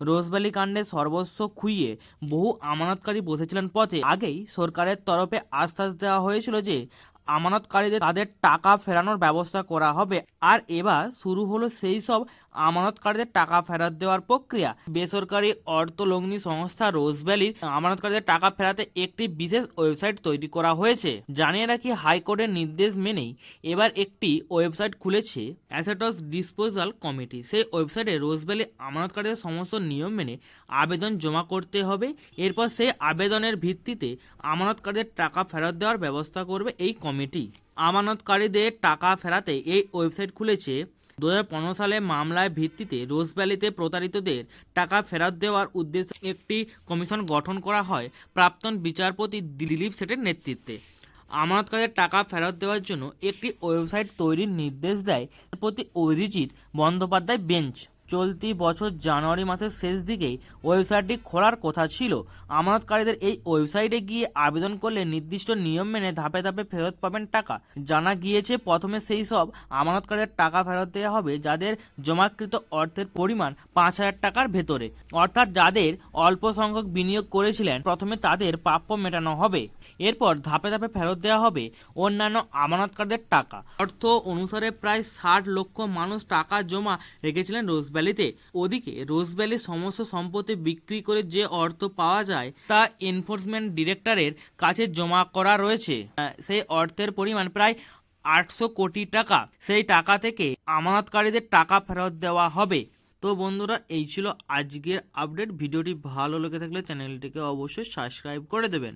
Rose Valley কাণ্ডে সর্বস্ব খুইয়ে বহু আমানতকারী বসেছিলেন পথে। আগেই সরকারের তরফে আশ্বাস দেওয়া হয়েছিল যে, আমানতকারীদের তাদের টাকা ফেরানোর ব্যবস্থা করা হবে। আর এবার শুরু হলো সেই সব আমানতকারীদের টাকা ফেরত দেওয়ার প্রক্রিয়া। বেসরকারি অর্থলগ্নি সংস্থা রোজ রোজভ্যালির আমানতকারীদের টাকা ফেরাতে একটি বিশেষ ওয়েবসাইট তৈরি করা হয়েছে। জানিয়ে রাখি, হাইকোর্টের নির্দেশ মেনেই এবার একটি ওয়েবসাইট খুলেছে, অ্যাসেটস ডিসপোজাল কমিটি। সেই ওয়েবসাইটে রোজভ্যালি আমানতকারীদের সমস্ত নিয়ম মেনে আবেদন জমা করতে হবে। এরপর সেই আবেদনের ভিত্তিতে আমানতকারীদের টাকা ফেরত দেওয়ার ব্যবস্থা করবে এই কমিটি। আমানতকারীদের টাকা ফেরাতে এই ওয়েবসাইট খুলেছে দু হাজার পনেরো সালে মামলায় ভিত্তিতে রোজভ্যালিতে প্রতারিতদের টাকা ফেরত দেওয়ার উদ্দেশ্যে একটি কমিশন গঠন করা হয় প্রাক্তন বিচারপতি দিলীপ সেটের নেতৃত্বে। আমানতকারীদের টাকা ফেরত দেওয়ার জন্য একটি ওয়েবসাইট তৈরির নির্দেশ দেয় প্রতি অভিজিৎ বন্দ্যোপাধ্যায় বেঞ্চ। চলতি বছর জানুয়ারি মাসের শেষ দিকেই ওয়েবসাইটটি খোলার কথা ছিল। আমানতকারীদের এই ওয়েবসাইটে গিয়ে আবেদন করলে নির্দিষ্ট নিয়ম মেনে ধাপে ধাপে ফেরত পাবেন টাকা। জানা গিয়েছে, প্রথমে সেই সব আমানতকারীদের টাকা ফেরত দেওয়া হবে যাদের জমাকৃত অর্থের পরিমাণ পাঁচ হাজার টাকার ভেতরে। অর্থাৎ যাদের অল্প সংখ্যক বিনিয়োগ করেছিলেন, প্রথমে তাদের প্রাপ্য মেটানো হবে। এরপর ধাপে ধাপে ফেরত দেওয়া হবে অন্যান্য আমানতকারীদের টাকা। অর্থ অনুসারে প্রায় ষাট লক্ষ মানুষ টাকা জমা রেখেছিলেন রোজভ্যালিতে ওদিকে রোজভ্যালির সমস্ত সম্পত্তি বিক্রি করে যে অর্থ পাওয়া যায় তা এনফোর্সমেন্ট ডিরেক্টরের কাছে জমা করা রয়েছে। সেই অর্থের পরিমাণ প্রায় আটশো কোটি টাকা। সেই টাকা থেকে আমানতকারীদের টাকা ফেরত দেওয়া হবে। তো বন্ধুরা, এই ছিল আজকের আপডেট। ভিডিওটি ভালো লেগে থাকলে চ্যানেলটিকে অবশ্যই সাবস্ক্রাইব করে দেবেন।